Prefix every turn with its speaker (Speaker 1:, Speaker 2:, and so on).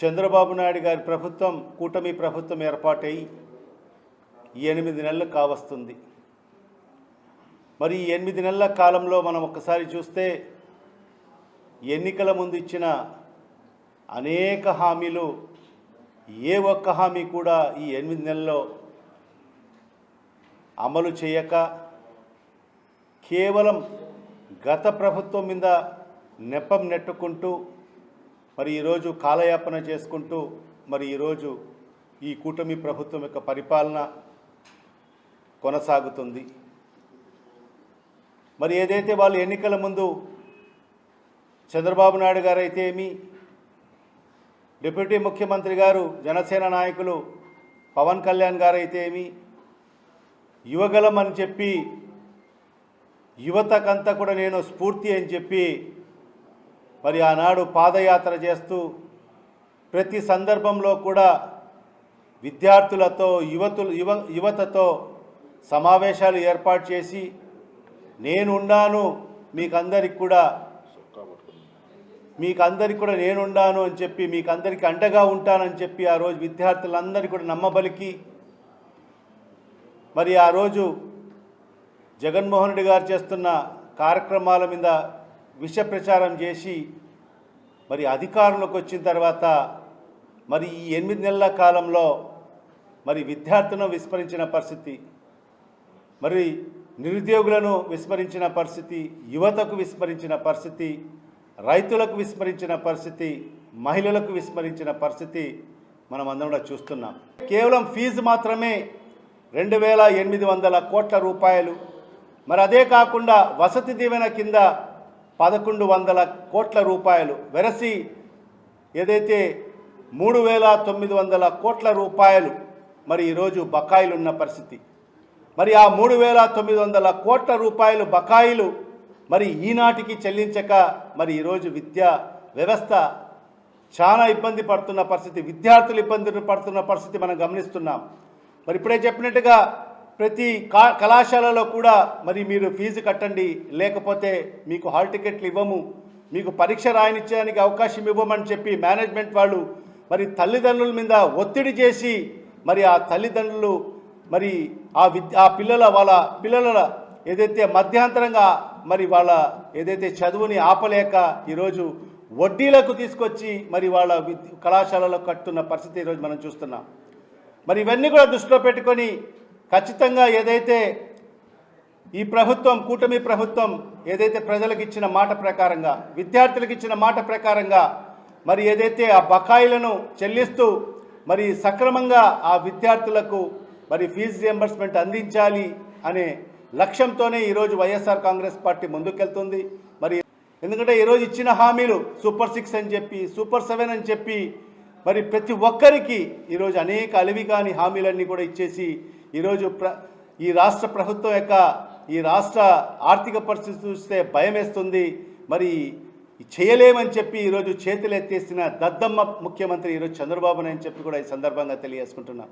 Speaker 1: చంద్రబాబు నాయుడు గారి ప్రభుత్వం కూటమి ప్రభుత్వం ఏర్పాటై ఎనిమిది నెలలు కావస్తుంది. మరి ఈ ఎనిమిది నెలల కాలంలో మనం ఒక్కసారి చూస్తే ఎన్నికల ముందు ఇచ్చిన అనేక హామీలు ఏ ఒక్క హామీ కూడా ఈ ఎనిమిది నెలల్లో అమలు చేయక కేవలం గత ప్రభుత్వం మీద నెప్పం నెట్టుకుంటూ మరి ఈరోజు కాలయాపన చేసుకుంటూ మరి ఈరోజు ఈ కూటమి ప్రభుత్వం యొక్క పరిపాలన కొనసాగుతుంది. మరి ఏదైతే వాళ్ళు ఎన్నికల ముందు చంద్రబాబు నాయుడు గారు అయితే ఏమి డిప్యూటీ ముఖ్యమంత్రి గారు జనసేన నాయకులు పవన్ కళ్యాణ్ గారు అయితే ఏమి యువగలం అని చెప్పి యువతకంతా కూడా నేను స్ఫూర్తి అని చెప్పి మరి ఆనాడు పాదయాత్ర చేస్తూ ప్రతి సందర్భంలో కూడా విద్యార్థులతో యువతులు యువ యువతతో సమావేశాలు ఏర్పాటు చేసి నేనున్నాను మీకందరికి కూడా మీకు అందరికి కూడా నేనుండాను అని చెప్పి మీకందరికి అండగా ఉంటానని చెప్పి ఆ రోజు విద్యార్థులందరికీ కూడా నమ్మబలికి మరి ఆ రోజు జగన్మోహన్ రెడ్డి గారు చేస్తున్న కార్యక్రమాల మీద విష ప్రచారం చేసి మరి అధికారంలోకి వచ్చిన తర్వాత మరి ఈ ఎనిమిది నెలల కాలంలో మరి విద్యార్థులను విస్మరించిన పరిస్థితి మరి నిరుద్యోగులను విస్మరించిన పరిస్థితి యువతకు విస్మరించిన పరిస్థితి రైతులకు విస్మరించిన పరిస్థితి మహిళలకు విస్మరించిన పరిస్థితి మనం అందరం కూడా చూస్తున్నాం. కేవలం ఫీజు మాత్రమే రెండు వేల ఎనిమిది వందల కోట్ల రూపాయలు. మరి అదే కాకుండా వసతి దీవెన కింద పదకొండు వందల కోట్ల రూపాయలు వెరసి ఏదైతే మూడు వేల తొమ్మిది వందల కోట్ల రూపాయలు మరి ఈరోజు బకాయిలు ఉన్న పరిస్థితి. మరి ఆ మూడు వేల తొమ్మిది వందల కోట్ల రూపాయలు బకాయిలు మరి ఈనాటికి చెల్లించక మరి ఈరోజు విద్యా వ్యవస్థ చాలా ఇబ్బంది పడుతున్న పరిస్థితి విద్యార్థులు ఇబ్బంది పడుతున్న పరిస్థితి మనం గమనిస్తున్నాం. మరి ఇప్పుడే చెప్పినట్టుగా ప్రతి కా కళాశాలలో కూడా మరి మీరు ఫీజు కట్టండి లేకపోతే మీకు హాల్ టికెట్లు ఇవ్వము మీకు పరీక్ష రాయనిచ్చడానికి అవకాశం ఇవ్వమని చెప్పి మేనేజ్మెంట్ వాళ్ళు మరి తల్లిదండ్రుల మీద ఒత్తిడి చేసి మరి ఆ తల్లిదండ్రులు మరి ఆ విద్య ఆ పిల్లల వాళ్ళ పిల్లల ఏదైతే మధ్యాంతరంగా మరి వాళ్ళ ఏదైతే చదువుని ఆపలేక ఈరోజు వడ్డీలకు తీసుకొచ్చి మరి వాళ్ళ కళాశాలలో కట్టున్న పరిస్థితి ఈరోజు మనం చూస్తున్నాం. మరి ఇవన్నీ కూడా దృష్టిలో పెట్టుకొని ఖచ్చితంగా ఏదైతే ఈ ప్రభుత్వం కూటమి ప్రభుత్వం ఏదైతే ప్రజలకు ఇచ్చిన మాట ప్రకారంగా విద్యార్థులకు ఇచ్చిన మాట ప్రకారంగా మరి ఏదైతే ఆ బకాయిలను చెల్లిస్తూ మరి సక్రమంగా ఆ విద్యార్థులకు మరి ఫీజు రియంబర్స్మెంట్ అందించాలి అనే లక్ష్యంతోనే ఈరోజు వైఎస్ఆర్ కాంగ్రెస్ పార్టీ ముందుకెళ్తుంది. మరి ఎందుకంటే ఈరోజు ఇచ్చిన హామీలు సూపర్ సిక్స్ అని చెప్పి సూపర్ సెవెన్ అని చెప్పి మరి ప్రతి ఒక్కరికి ఈరోజు అనేక అలివి కాని హామీలన్నీ కూడా ఇచ్చేసి ఈరోజు ప్ర ఈ రాష్ట్ర ప్రభుత్వం యొక్క ఈ రాష్ట్ర ఆర్థిక పరిస్థితి చూస్తే భయం వేస్తుంది మరి చేయలేమని చెప్పి ఈరోజు చేతులు ఎత్తేసిన దద్దమ్మ ముఖ్యమంత్రి ఈరోజు చంద్రబాబు అని చెప్పి కూడా ఈ సందర్భంగా తెలియజేసుకుంటున్నాం.